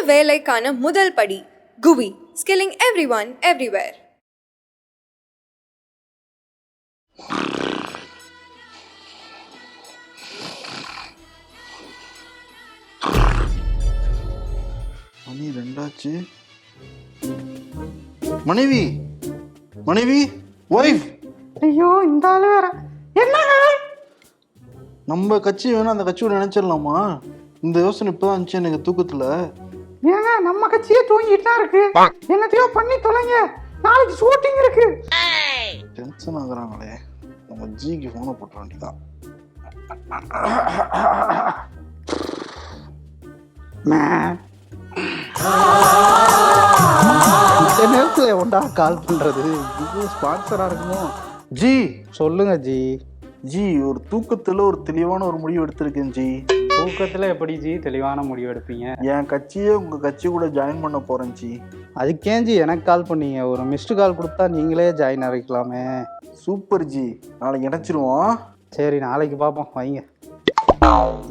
சிறந்த வேலைக்கான முதல் படி குவி ஸ்கில்லிங் எவ்ரி ஒன் எவ்ரிவேர் மணி ரெண்டாச்சு. மனைவி மனைவி ஒய்ஃப் ஐயோ இந்த ஆளு வேற. என்னங்க? நம்ம கட்சி வேணா அந்த கட்சியோட நினைச்சிடலாமா இந்த யோசனை இப்பதான் இருந்துச்சு எனக்கு தூக்கத்துல. ஏங்க நம்ம கட்சியே தூங்கிட்டு தான் இருக்கு என்னத்தையோ பண்ணி தொலைங்க. நாளைக்கு ஷூட்டிங் இருக்கு. டென்ஷன் ஆகுறாங்களே. நம்ம ஜிக்கு ஃபோனை போட்ட வேண்டியதான் இந்த நேரத்துல ஒண்டா கால் பண்றது? இது ஸ்பான்சரா இருக்குமோ? ஜி சொல்லுங்க ஜி ஜி ஒரு தூக்கத்துல ஒரு தெளிவான ஒரு முடிவு எடுத்திருக்கேன் ஜி தூக்கத்துல எப்படி ஜி தெளிவான முடிவு எடுப்பீங்க என் கட்சியே உங்க கட்சி கூட ஜாயின் பண்ண போறேன் ஜி. அதுக்கேன் ஜி எனக்கு கால் பண்ணீங்க? ஒரு மிஸ்டு கால் கொடுத்தா நீங்களே ஜாயின் ஆகிக்கலாமே சூப்பர் ஜி. நாளைக்கு இணைச்சிருவோம். சரி நாளைக்கு பார்ப்போம் வைங்க.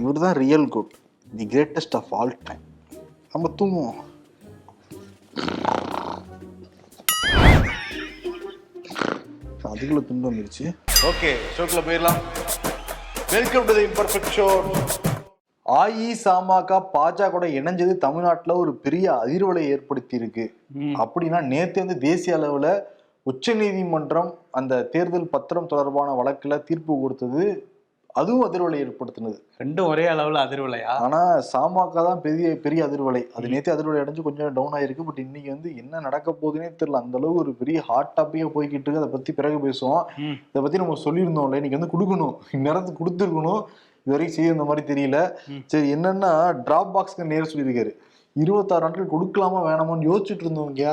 இவர் தான் real good the greatest of all time நம்ம தூங்குவோம். அதுக்குள்ள துண்டு வந்துருச்சு. ஓகே ஷோக்கில் போயிடலாம். Welcome to the imperfect show அஇசமக பாஜக கூட இணைஞ்சது தமிழ்நாட்டுல ஒரு பெரிய அதிர்வலை ஏற்படுத்தி இருக்கு அப்படின்னா நேத்து வந்து தேசிய அளவுல உச்சநீதிமன்றம் அந்த தேர்தல் பத்திரம் தொடர்பான வழக்குல தீர்ப்பு கொடுத்தது. அதுவும் அதிர்வலை ஏற்படுத்தினது. ரெண்டும் ஒரே அளவுல அதிர்வலையா? ஆனா சாமாக்கா தான் பெரிய பெரிய அதிர்வலை. அது நேத்து அதிர்வலை அடைஞ்சு கொஞ்சம் டவுன் ஆயிருக்கு. பட் இன்னைக்கு வந்து என்ன நடக்க போகுதுன்னே தெரியல. அந்த அளவுக்கு ஒரு பெரிய ஹாட் டாப்பிக்கா போய்கிட்டு இருக்கு. அதை பத்தி பிறகு பேசுவோம். இதை பத்தி நம்ம சொல்லியிருந்தோம்ல. இன்னைக்கு வந்து கொடுக்கணும். இந்நேரத்துக்கு கொடுத்துருக்கணும். இது வரைக்கும் மாதிரி தெரியல. சரி என்னன்னா டிராப் பாக்ஸ்க்கு நேரம் சொல்லியிருக்காரு. இருபத்தாறு நாட்கள் கொடுக்கலாமா வேணாமான்னு யோசிச்சுட்டு இருந்தவங்க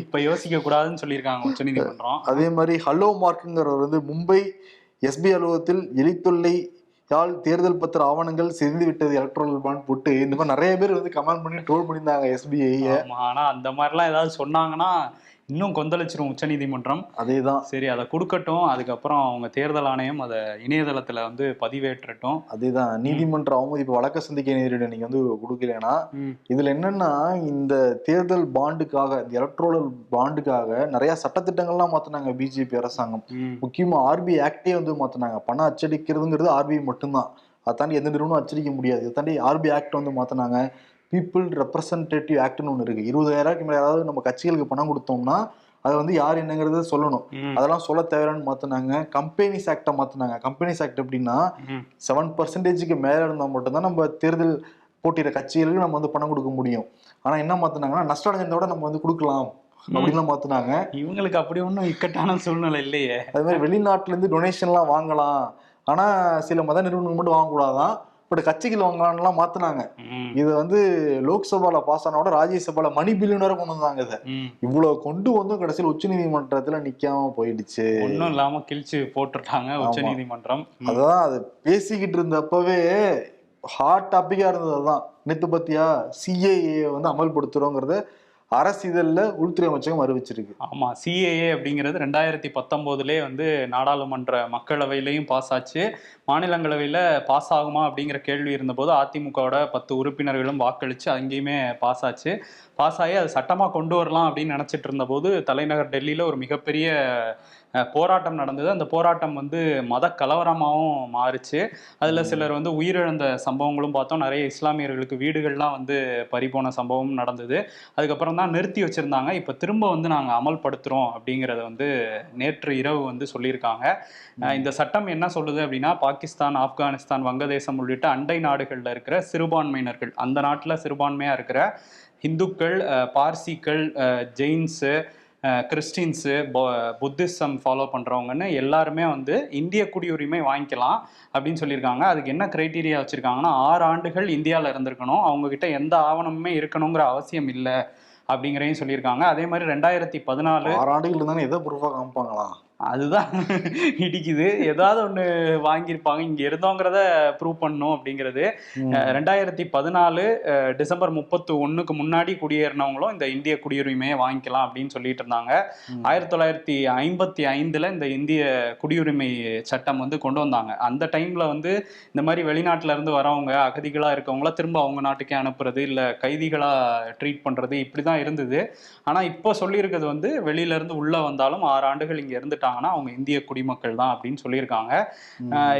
இப்ப யோசிக்க கூடாதுன்னு சொல்லியிருக்காங்க உச்சநீதிமன்றம் அதே மாதிரி ஹலோ மார்க்குங்கிறவர் வந்து மும்பை எஸ்பி அலுவலகத்தில் எலித்தொல்லை யாழ் தேர்தல் பத்திர ஆவணங்கள் சிதைந்து விட்டது எலக்ட்ரல் பாண்ட் போட்டு இந்த மாதிரி நிறைய பேர் வந்து கமெண்ட் பண்ணி ட்ரோல் பண்ணியிருந்தாங்க எஸ்பிஐ ஆனா அந்த மாதிரிலாம் ஏதாவது சொன்னாங்கன்னா இன்னும் கொந்தளிச்சிரும் உச்சநீதிமன்றம் அதேதான். சரி அதை கொடுக்கட்டும். அதுக்கப்புறம் அவங்க தேர்தல் ஆணையம் அதை இணையதளத்துல வந்து பதிவேற்றட்டும். அதேதான். நீதிமன்ற அவமதிப்பு வழக்க சந்திக்க நேரிட நீங்க வந்து கொடுக்கலனா ம். இதுல என்னன்னா இந்த தேர்தல் பாண்டுக்காக இந்த எலக்ட்ரோல் பாண்டுக்காக நிறைய சட்டத்திட்டங்கள்லாம் மாத்தினாங்க பிஜேபி அரசாங்கம். முக்கியமா ஆர்பிஐ ஆக்டே வந்து மாத்தினாங்க. பணம் அச்சடிக்கிறதுங்கிறது ஆர்பிஐ மட்டும்தான். அதை தாண்டி எந்த நிறுவனம் அச்சடிக்க முடியாது. இதை தாண்டி ஆர்பிஐ ஆக்ட் வந்து மாத்தினாங்க. பீப்புள் ரெப்ரசன்டேட்டிவ் ஆக்ட்னு ஒன்று இருக்கு. இருபதாயிரம் மேலே யாராவது நம்ம கட்சிகளுக்கு பணம் கொடுத்தோம்னா அதை வந்து யார் என்னங்கிறத சொல்லணும். அதெல்லாம் சொல்ல தேவையானு மாத்தினாங்க. கம்பெனிஸ் ஆக்டை மாத்தினாங்க. கம்பெனிஸ் ஆக்ட் எப்படின்னா. செவன் பர்சன்டேஜுக்கு மேலே இருந்தால் மட்டும்தான் நம்ம தேர்தல் போட்டியிட கட்சிகளுக்கு நம்ம வந்து பணம் கொடுக்க முடியும். ஆனா என்ன மாத்தினாங்கன்னா நஷ்ட அடைஞ்சதோட நம்ம வந்து கொடுக்கலாம் அப்படின்லாம் மாத்தினாங்க. இவங்களுக்கு அப்படி ஒன்றும் இக்கட்டான சூழ்நிலை இல்லையே. அது மாதிரி வெளிநாட்டுல இருந்து டொனேஷன்லாம் வாங்கலாம். ஆனா சில மத நிறுவனங்கள் மட்டும் வாங்கக்கூடாதான். பட் கட்சிகள் வாங்கலாம்லாம் மாத்தினாங்க. இது வந்து லோக்சபால பாஸ் ஆனோட ராஜ்யசபால மணி பில்லியன் வரை கொண்டு வந்தாங்க இதை. இவ்வளவு கொண்டு வந்து கடைசியில் உச்சநீதிமன்றத்துல நிக்காம போயிடுச்சு ஒண்ணும் இல்லாம கிழிச்சு போட்டுட்டாங்க உச்சநீதிமன்றம் ம். அதான் அது பேசிக்கிட்டு இருந்தப்பவே ஹாட் டாபிக்கா இருந்தது அதான் நேத்து பத்தியா சிஏஏ வந்து அமல்படுத்துறோங்கிறத அரசிதழ்ல உள்துறை அமைச்சகம் அறிவிச்சிருக்கு. ஆமாம் சிஏஏ அப்படிங்கிறது ரெண்டாயிரத்தி பத்தொம்போதுலே வந்து நாடாளுமன்ற மக்களவையிலையும் பாஸ் ஆச்சு. மாநிலங்களவையில் பாஸ் ஆகுமா அப்படிங்கிற கேள்வி இருந்தபோது அதிமுகவோட பத்து உறுப்பினர்களும் வாக்களித்து அங்கேயுமே பாஸ் ஆச்சு. பாஸ் ஆகி அது சட்டமாக கொண்டு வரலாம் அப்படின்னு நினச்சிட்டு இருந்தபோது தலைநகர் டெல்லியில் ஒரு மிகப்பெரிய போராட்டம் நடந்தது. அந்த போராட்டம் வந்து மத கலவரமாகவும் மாறுச்சு. அதுல சிலர் வந்து உயிரிழந்த சம்பவங்களும் பார்த்தோம். நிறைய இஸ்லாமியர்களுக்கு வீடுகள்லாம் வந்து பறிபோன சம்பவம் நடந்தது. அதுக்கப்புறம் தான் நிறுத்தி வச்சிருந்தாங்க. இப்போ திரும்ப வந்து நாங்கள் அமல்படுத்துகிறோம் அப்படிங்கிறத வந்து நேற்று இரவு வந்து சொல்லியிருக்காங்க. இந்த சட்டம் என்ன சொல்லுது அப்படின்னா பாகிஸ்தான் ஆப்கானிஸ்தான் வங்கதேசம் உள்ளிட்ட அண்டை நாடுகளில் இருக்கிற சிறுபான்மையினர்கள் அந்த நாட்டில் சிறுபான்மையாக இருக்கிற இந்துக்கள் அஹ் ஜெயின்ஸு கிறிஸ்டின்ஸு புத்திசம் ஃபாலோ பண்ணுறவங்கன்னு எல்லாருமே வந்து இந்திய குடியுரிமை வாங்கிக்கலாம் அப்படின்னு சொல்லியிருக்காங்க. அதுக்கு என்ன கிரைட்டீரியா வச்சுருக்காங்கன்னா ஆறு ஆண்டுகள் இந்தியாவில் இருந்திருக்கணும். அவங்கக்கிட்ட எந்த ஆவணமுமே இருக்கணுங்கிற அவசியம் இல்லை அப்படிங்கிறதையும் சொல்லியிருக்காங்க. அதே மாதிரி ரெண்டாயிரத்தி பதினாலு ஆறு ஆண்டுகள் இருந்தாலும் எதை ப்ரூஃபாக காமிப்பாங்களா அதுதான் இடிக்குது. ஏதாவது ஒண்ணு வாங்கியிருப்பாங்க. இங்க இருந்தோங்கிறத ப்ரூவ் பண்ணணும் அப்படிங்கிறது. ரெண்டாயிரத்தி பதினாலு டிசம்பர் முப்பத்து ஒண்ணுக்கு முன்னாடி குடியேறினவங்களும் இந்த இந்திய குடியுரிமையை வாங்கிக்கலாம் அப்படின்னு சொல்லிட்டு இருந்தாங்க. ஆயிரத்தி தொள்ளாயிரத்தி ஐம்பத்தி ஐந்துல இந்த இந்திய குடியுரிமை சட்டம் வந்து கொண்டு வந்தாங்க. அந்த டைம்ல வந்து இந்த மாதிரி வெளிநாட்டுல இருந்து வரவங்க அகதிகளா இருக்கவங்கள திரும்ப அவங்க நாட்டுக்கே அனுப்புறது இல்ல கைதிகளா ட்ரீட் பண்றது இப்படிதான் இருந்தது. ஆனா இப்போ சொல்லியிருக்கிறது வந்து வெளியில இருந்து உள்ள வந்தாலும் ஆறு ஆண்டுகள் இங்க இருந்துட்டாங்கன்னா அவங்க இந்திய குடிமக்கள் தான் அப்படின்னு சொல்லியிருக்காங்க.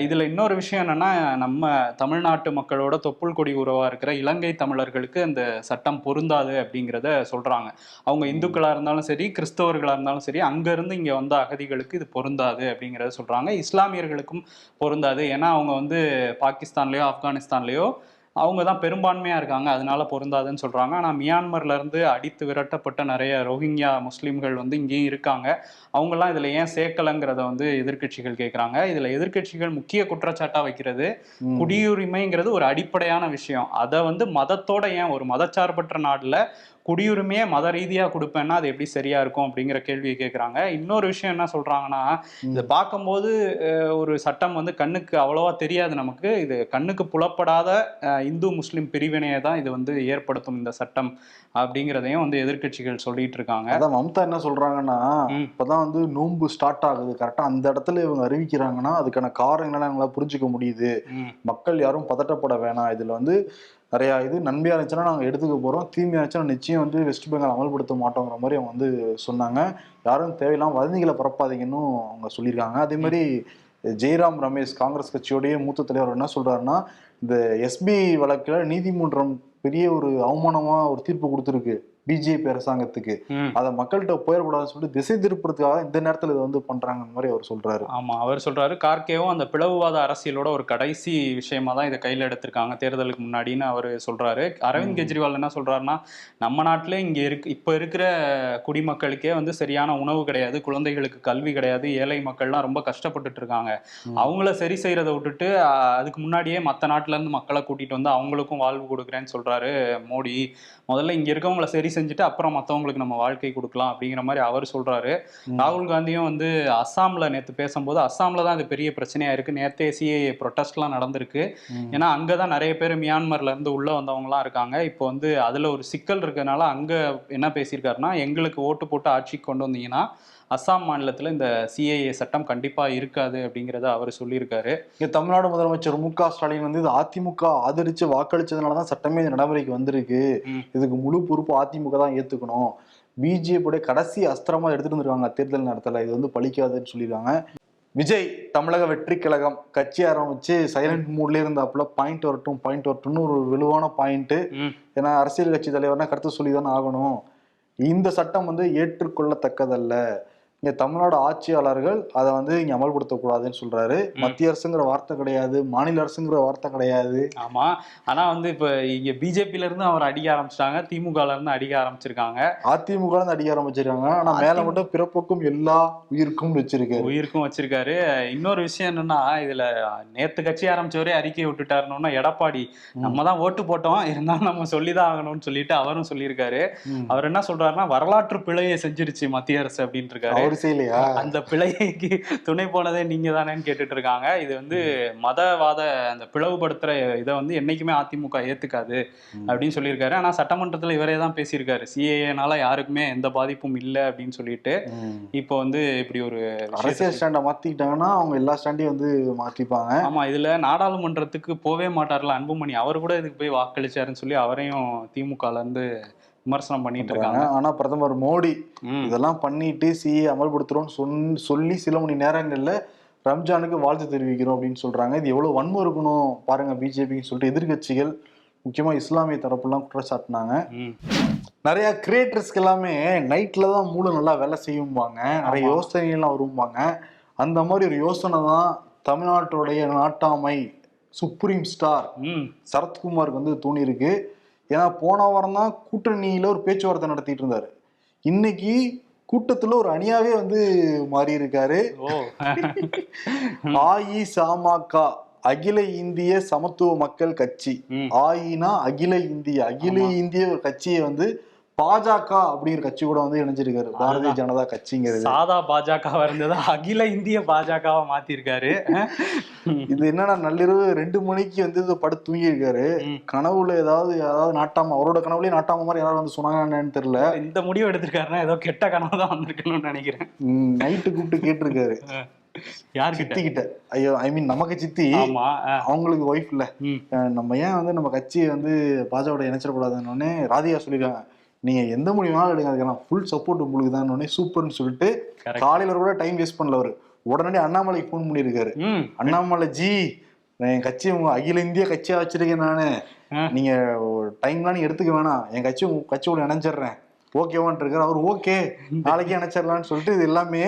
இதுல இன்னொரு விஷயம் என்னன்னா நம்ம தமிழ்நாட்டு மக்களோட தொப்புள் கொடி உறவா இருக்கிற இலங்கை தமிழர்களுக்கு அந்த சட்டம் பொருந்தாது அப்படிங்கிறத சொல்றாங்க. அவங்க இந்துக்களா இருந்தாலும் சரி கிறிஸ்தவர்களா இருந்தாலும் சரி அங்க இருந்து இங்க வந்த அகதிகளுக்கு இது பொருந்தாது அப்படிங்கிறத சொல்றாங்க. இஸ்லாமியர்களுக்கும் பொருந்தாது. ஏன்னா அவங்க வந்து பாகிஸ்தான்லயோ ஆப்கானிஸ்தான்லயோ அவங்க தான் பெரும்பான்மையா இருக்காங்க. அதனால பொருந்தாதுன்னு சொல்றாங்க. ஆனா மியான்மர்ல இருந்து அடித்து விரட்டப்பட்ட நிறைய ரோஹிங்யா முஸ்லிம்கள் வந்து இங்கேயும் இருக்காங்க. அவங்கெல்லாம் இதுல ஏன் சேர்க்கலங்கிறத வந்து எதிர்க்கட்சிகள் கேட்குறாங்க இதுல எதிர்க்கட்சிகள் முக்கிய குற்றச்சாட்டா வைக்கிறது. குடியுரிமைங்கிறது ஒரு அடிப்படையான விஷயம். அதை வந்து மதத்தோட ஏன் ஒரு மதச்சார்பற்ற நாடுல குடியுரிமையை மத ரீதியா கொடுப்பேன்னா அது எப்படி சரியா இருக்கும் அப்படிங்கிற கேள்வியை கேட்குறாங்க இன்னொரு விஷயம் என்ன சொல்றாங்கன்னா இதை பார்க்கும்போது ஒரு சட்டம் வந்து கண்ணுக்கு அவ்வளவா தெரியாது நமக்கு. இது கண்ணுக்கு புலப்படாத இந்து முஸ்லிம் பிரிவினையை தான் இது வந்து ஏற்படுத்தும் இந்த சட்டம் அப்படிங்கிறதையும் வந்து எதிர்க்கட்சிகள் சொல்லிட்டு இருக்காங்க. அதான் மம்தா என்ன சொல்றாங்கன்னா. இப்பதான் வந்து நோன்பு ஸ்டார்ட் ஆகுது. கரெக்டா அந்த இடத்துல இவங்க அறிவிக்கிறாங்கன்னா அதுக்கான காரணங்களை எங்களால் புரிஞ்சுக்க முடியுது. மக்கள் யாரும் பதட்டப்பட வேணாம். இதுல வந்து நிறையா இது நன்மையாக இருந்துச்சுன்னா நாங்கள் எடுத்துக்க போகிறோம் தீமையாக இருந்துச்சுன்னா நிச்சயம் வந்து வெஸ்ட் பெங்கால் அமல்படுத்த மாட்டோங்கிற மாதிரி அவங்க வந்து சொன்னாங்க. யாரும் தேவையில்லாம வதந்திகளை பரப்பாதீங்கன்னு அவங்க சொல்லியிருக்காங்க. அதே மாதிரி ரமேஷ் காங்கிரஸ் கட்சியோடைய மூத்த தலைவர் என்ன சொல்கிறாருன்னா இந்த எஸ்பி வழக்கில் நீதிமன்றம் பெரிய ஒரு அவமானமாக ஒரு தீர்ப்பு கொடுத்துருக்கு. பிஜேபி அரசாங்கத்துக்கு. அதை மக்கள்கிட்ட போயிடக்கூடாதுன்னு சொல்லிட்டு திசை திருப்புறதுக்காக இந்த நேரத்துல இதை வந்து பண்றாங்க மாதிரி அவர் சொல்றாரு. ஆமா அவர் சொல்றாரு. கார்கேவும் அந்த பிளவுவாத அரசியலோட ஒரு கடைசி விஷயமா தான் இதை கையில எடுத்திருக்காங்க. தேர்தலுக்கு முன்னாடின்னு அவர் சொல்றாரு. அரவிந்த் கெஜ்ரிவால் என்ன சொல்றாருன்னா நம்ம நாட்டிலே இங்க இருக்கு இப்ப இருக்கிற குடிமக்களுக்கே வந்து சரியான உணவு கிடையாது குழந்தைகளுக்கு கல்வி கிடையாது ஏழை மக்கள்லாம் ரொம்ப கஷ்டப்பட்டுட்டு இருக்காங்க. அவங்கள சரி செய்யறதை விட்டுட்டு அதுக்கு முன்னாடியே மற்ற நாட்டுல இருந்து மக்களை கூட்டிட்டு வந்து அவங்களுக்கும் வாழ்வு கொடுக்குறேன்னு சொல்றாரு மோடி. முதல்ல இங்க இருக்கவங்கள சரி செஞ்சுட்டு அப்புறம் மற்றவங்களுக்கு நம்ம வாழ்க்கை கொடுக்கலாம் அப்படிங்கிற மாதிரி அவர் சொல்றாரு. ராகுல் காந்தியும் வந்து அஸ்ஸாம்ல நேத்து பேசும்போது அஸ்ஸாம்ல தான் இது பெரிய பிரச்சனையா இருக்கு. நேத்தே சிஏ ப்ரொட்டஸ்ட்லாம் நடந்திருக்கு. ஏன்னா அங்கதான் நிறைய பேர் மியான்மர்ல இருந்து உள்ள வந்தவங்கலாம் இருக்காங்க. இப்போ வந்து அதுல ஒரு சிக்கல் இருக்கறனால அங்க என்ன பேசியிருக்காருன்னா எங்களுக்கு ஓட்டு போட்டு ஆட்சிக்கு கொண்டு வந்தீங்கன்னா அஸ்ஸாம் மாநிலத்துல இந்த சிஏஏ சட்டம் கண்டிப்பா இருக்காது அப்படிங்கறத அவர் சொல்லியிருக்காரு. இங்க தமிழ்நாடு முதலமைச்சர் மு க ஸ்டாலின் வந்து இது அதிமுக ஆதரிச்சு வாக்களிச்சதுனால தான் சட்டமே இந்த நடைமுறைக்கு வந்திருக்கு. இதுக்கு முழு பொறுப்பு அதிமுக தான் ஏத்துக்கணும். பிஜேபியோட கடைசி அஸ்திரமா எடுத்துட்டு வந்திருக்காங்க தேர்தல் நேரத்துல. இது வந்து பலிக்காதுன்னு சொல்லியிருக்காங்க. விஜய் தமிழக வெற்றி கழகம் கட்சி ஆரம்பிச்சு சைலண்ட் மூட்ல இருந்தாப்புல பாயிண்ட் வரட்டும் பாயிண்ட் வரட்டும்னு ஒரு வலுவான பாயிண்ட். ஏன்னா அரசியல் கட்சி தலைவர்னா கருத்து சொல்லி தானே ஆகணும். இந்த சட்டம் வந்து ஏற்றுக்கொள்ளத்தக்கதல்ல. இங்க தமிழ்நாடு ஆட்சியாளர்கள் அதை வந்து இங்க அமல்படுத்தக்கூடாதுன்னு சொல்றாரு. மத்திய அரசுங்கிற வார்த்தை கிடையாது மாநில அரசுங்கிற வார்த்தை கிடையாது. ஆமா. ஆனா வந்து இப்ப இங்க பிஜேபில இருந்து அவர் அடிக்க ஆரம்பிச்சிட்டாங்க திமுகல இருந்து அடிக்க ஆரம்பிச்சிருக்காங்க. அதிமுக இருந்து அடிக்க ஆரம்பிச்சிருக்காங்க. ஆனா மேல மட்டும் பிறப்புக்கும் எல்லா உயிருக்கும் வச்சிருக்கு உயிருக்கும் வச்சிருக்காரு. இன்னொரு விஷயம் என்னன்னா இதுல நேத்து கட்சி ஆரம்பிச்சவரே அறிக்கை விட்டுட்டாருன்னா எடப்பாடி. நம்ம தான் ஓட்டு போட்டோம் இருந்தாலும் நம்ம சொல்லிதான் ஆகணும்னு சொல்லிட்டு அவரும் சொல்லியிருக்காரு. அவர் என்ன சொல்றாருன்னா வரலாற்று பிழையை செஞ்சிருச்சு மத்திய அரசு அப்படின்ட்டு இருக்காரு. செய்யலையா அந்த பிழைக்கு துணை போனதே நீங்க தானேன்னு கேட்டுட்டு இருக்காங்க இது வந்து மதவாத அந்த பிளவுபடுத்துற இதை வந்து என்னைக்குமே அதிமுக ஏத்துக்காது அப்படின்னு சொல்லியிருக்காரு. ஆனா சட்டமன்றத்துல இவரே தான் பேசியிருக்காரு. சிஏஏனால யாருக்குமே எந்த பாதிப்பும் இல்லை அப்படின்னு சொல்லிட்டு. இப்போ வந்து இப்படி ஒரு அரசியல் ஸ்டாண்டை மாத்திக்கிட்டாங்கன்னா அவங்க எல்லா ஸ்டாண்டையும் வந்து மாத்திப்பாங்க. ஆமா இதுல நாடாளுமன்றத்துக்கு போவே மாட்டார்ல அன்புமணி. அவர் கூட இதுக்கு போய் வாக்களிச்சாருன்னு சொல்லி அவரையும் திமுகல இருந்து விமர்சனம் பண்ணிட்டு இருக்காங்க. ஆனா பிரதமர் மோடி. இதெல்லாம் பண்ணிட்டு சிஏ அமல்படுத்துறோம்னு சொன் சொல்லி சில மணி நேரங்கள்ல ரம்ஜானுக்கு வாழ்த்து தெரிவிக்கிறோம் அப்படின்னு சொல்றாங்க. இது எவ்வளவு வன்மம் இருக்கணும் பாருங்க பிஜேபின்னு சொல்லிட்டு எதிர்க்கட்சிகள் முக்கியமா இஸ்லாமிய தரப்புலாம் குற்றச்சாட்டினாங்க. நிறைய கிரியேட்டர்ஸ்க்கு எல்லாமே நைட்ல தான் மூளை நல்லா வேலை செய்யும்பாங்க. நிறைய. யோசனைகள்லாம் வரும்பாங்க. அந்த மாதிரி ஒரு யோசனை தான் தமிழ்நாட்டுடைய நாட்டாமை சுப்ரீம் ஸ்டார் சரத்குமாருக்கு வந்து தோணி இருக்கு ஏன்னா போன வாரம் தான் கூட்டணியில ஒரு பேச்சுவார்த்தை நடத்திட்டு இருந்தாரு இன்னைக்கு கூட்டத்துல ஒரு அணியாவே வந்து மாறி இருக்காரு அஇசமக அகில இந்திய சமத்துவ மக்கள் கட்சி. ஆயினா அகில இந்திய அகில. இந்திய கட்சியை வந்து பாஜக அப்படிங்கிற கட்சி கூட வந்து இணைஞ்சிருக்காரு. பாரதிய ஜனதா கட்சிங்கிறது. சாதா பாஜகவா இருந்தது. அகில இந்திய பாஜகவா மாத்திருக்காரு. இது என்னன்னா நள்ளிரவு ரெண்டு மணிக்கு வந்து இது படுத்து தூங்கி இருக்காரு ம். கனவுல ஏதாவது ஏதாவது நாட்டாம அவரோட கனவுலயே நாட்டாம மாதிரி யாராவது வந்து சொன்னாங்க என்னன்னு தெரியல. இந்த முடிவு எடுத்திருக்காருன்னா ஏதோ கெட்ட கனவு தான் வந்திருக்கணும்னு நினைக்கிறேன். நைட்டு கூப்பிட்டு கேட்டிருக்காரு. யார்கிட்ட? சித்தி கிட்ட ஐயோ ஐ மீன் நமக்கு சித்தி. அவங்களுக்கு ஒய்ஃப் இல்ல. நம்ம ஏன் வந்து நம்ம கட்சியை வந்து பாஜகவோட இணைச்சிடக்கூடாதுன்னு ராதிகா சொல்லியிருக்காங்க நீங்க எந்த முடிவுனாலும் எடுங்க அதுக்கெல்லாம் ஃபுல் சப்போர்ட் உங்களுக்கு தான் சூப்பர்னு சொல்லிட்டு. காலையில கூட டைம் வேஸ்ட் பண்ணல அவரு உடனடி அண்ணாமலைக்கு ஃபோன் பண்ணியிருக்காரு அண்ணாமலை ஜி நான் என் கட்சி உங்க அகில இந்திய கட்சியா வச்சிருக்கேன் நானு. நீங்க டைம்லாம் நீ எடுத்துக்க வேணாம். என் கட்சி உங்க கட்சியோட இணைஞ்சிடுறேன். ஓகேவான் இருக்காரு. அவர் ஓகே. நாளைக்கே இணைச்சிடலாம்னு சொல்லிட்டு இது எல்லாமே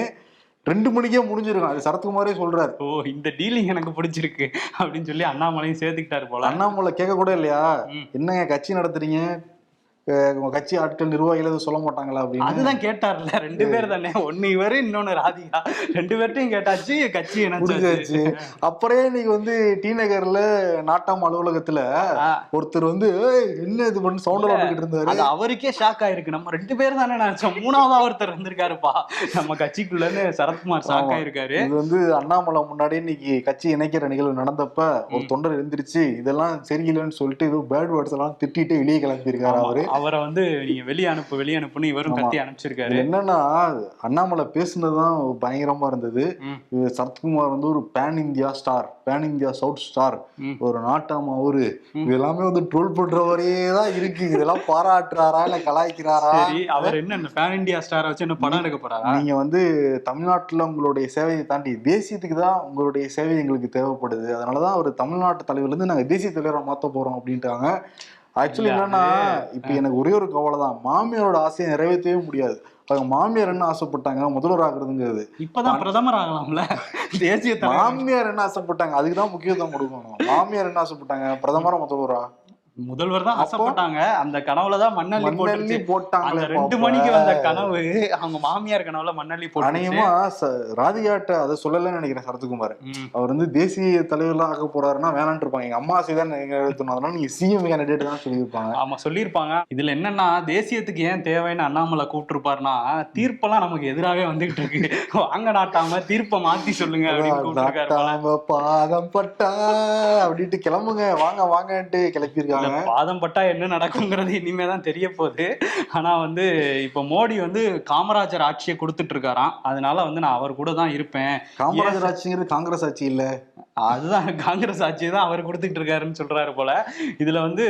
ரெண்டு மணிக்கே முடிஞ்சிருக்கும். அது சரத்குமாரே சொல்றாரு. ஓ இந்த டீலிங் எனக்கு பிடிச்சிருக்கு. அப்படின்னு சொல்லி அண்ணாமலையும் சேர்த்துக்கிட்டாரு போல. அண்ணாமலை கேட்க கூட இல்லையா. என்னங்க கட்சி நடத்துறீங்க? உங்க கட்சி ஆட்கள் நிர்வாகிகள் எதுவும் சொல்ல மாட்டாங்களா அப்படின்னு? அதுதான் கேட்டார்ல. ரெண்டு பேர் தானே. ஒண்ணு இவரு இன்னொன்னு ராதிகா. ரெண்டு பேர்ட்டையும் கேட்டாச்சு கட்சி முடிஞ்சாச்சு. என்ன அப்புறே இன்னைக்கு வந்து டி நகர்ல நாட்டாம் அலுவலகத்துல ஒருத்தர் வந்து "ஏய், என்ன இது பண்ணி சவுண்ட் போட்டுக்கிட்டு இருந்தாரு. அது அவருக்கே ஷாக் ஆயிருக்கு. நம்ம ரெண்டு பேர் தானே நினைச்சோம். மூணாவதா ஒருத்தர் வந்திருக்காருப்பா. நம்ம கட்சிக்குள்ளன்னு சரத்குமார் ஷாக். ஆயிருக்காரு. இது வந்து அண்ணாமலை முன்னாடி இன்னைக்கு கட்சி இணைக்கிற நிகழ்வு நடந்தப்ப ஒரு தொண்டர் எழுந்திருச்சு இதெல்லாம் சரியில்லைன்னு சொல்லிட்டு ஏதோ பேட் வேர்ட்ஸ் எல்லாம் திட்டிட்டு வெளியே கிளம்பியிருக்காரு அவரு. அவரை வந்து நீங்க வெளிய அனுப்பு வெளிய அனுப்புன்னு இவரும். கத்தி அனுப்பிச்சிருக்காரு. என்னன்னா அண்ணாமலை பேசுனதுதான் பயங்கரமா இருந்தது. சரத்குமார் வந்து ஒரு pan India star pan India south star. ஒரு நாட்டாம அவரு. இது எல்லாமே வந்து ட்ரோல் பண்றவரே தான் இருக்கு. இதெல்லாம் பாராட்டுறாரா இல்ல கலாய்க்கிறாரா? அவர் என்ன பேன் இந்தியா ஸ்டார் வச்சு என்ன படம் எடுக்க போறாரா? நீங்க வந்து தமிழ்நாட்டுல உங்களுடைய சேவையை தாண்டி தேசியத்துக்கு தான் உங்களுடைய சேவை எங்களுக்கு தேவைப்படுது. அதனாலதான் ஒரு தமிழ்நாட்டு தலைவர்ல இருந்து நாங்க தேசிய தலைவரா மாத்த போறோம் அப்படின்ட்டாங்க ஆக்சுவலி என்னன்னா இப்ப எனக்கு ஒரே ஒரு கவலை தான் மாமியாரோட ஆசையை நிறைவேற்றவே முடியாது. அவங்க மாமியார் என்ன ஆசைப்பட்டாங்க? முதல்வர் ஆகுறதுங்கிறது. இப்பதான் பிரதமர் ஆகலாம்ல? தேசிய மாமியார் என்ன ஆசைப்பட்டாங்க? அதுக்கு தான் முக்கியத்துவம் கொடுக்கணும். மாமியார் என்ன ஆசைப்பட்டாங்க? பிரதமரா முதல்வரா? முதல்வர் தான்? ஆசைப்பட்டாங்க. அந்த கனவுலதான் மண்ணள்ளி மண்ணள்ளி அந்த போட்டாங்களே ரெண்டு. மணிக்கு வந்த கனவு அவங்க மாமியார் கனவுல மண்ணள்ளி போட்டு அநேகமா ராதிகாட்ட அதை சொல்லலன்னு நினைக்கிறேன் சரத்குமார். அவர் வந்து தேசிய தலைவர்களா ஆக போறாருன்னா வேணான்ட்டு இருப்பாங்க. எங்க அம்மா ஆசை தான் அதனால நீங்க சிஎம் கேண்டிடேட் தான் சொல்லியிருப்பாங்க. ஆமா சொல்லியிருப்பாங்க. இதுல என்னன்னா தேசியத்துக்கு ஏன் தேவைன்னு அண்ணாமலை கூப்பிட்டுருப்பாருன்னா தீர்ப்பெல்லாம் நமக்கு எதிராகவே வந்துகிட்டு இருக்கு. வாங்க நாட்டாம தீர்ப்பை மாத்தி சொல்லுங்க அப்படின்னு பாதம் பட்டா அப்படின்ட்டு கிளம்புங்க. வாங்க வாங்கன்ட்டு இல்ல, கிளப்பியிருக்காங்க பாதம் பட்டா என்ன நடக்குங்கிறது இனிமே தான் தெரிய போகுது ஆனா வந்து இப்ப மோடி வந்து காமராஜர் ஆட்சியை கொடுத்துட்டு இருக்காராம் அதனால வந்து நான் அவர் கூட தான் இருப்பேன். காமராஜர் ஆட்சிங்கிறது காங்கிரஸ் ஆட்சி இல்ல? அதுதான் காங்கிரஸ் ஆட்சி தான் அவர் கொடுத்துட்டு இருக்காருன்னு சொல்றாரு போல. இதுல வந்து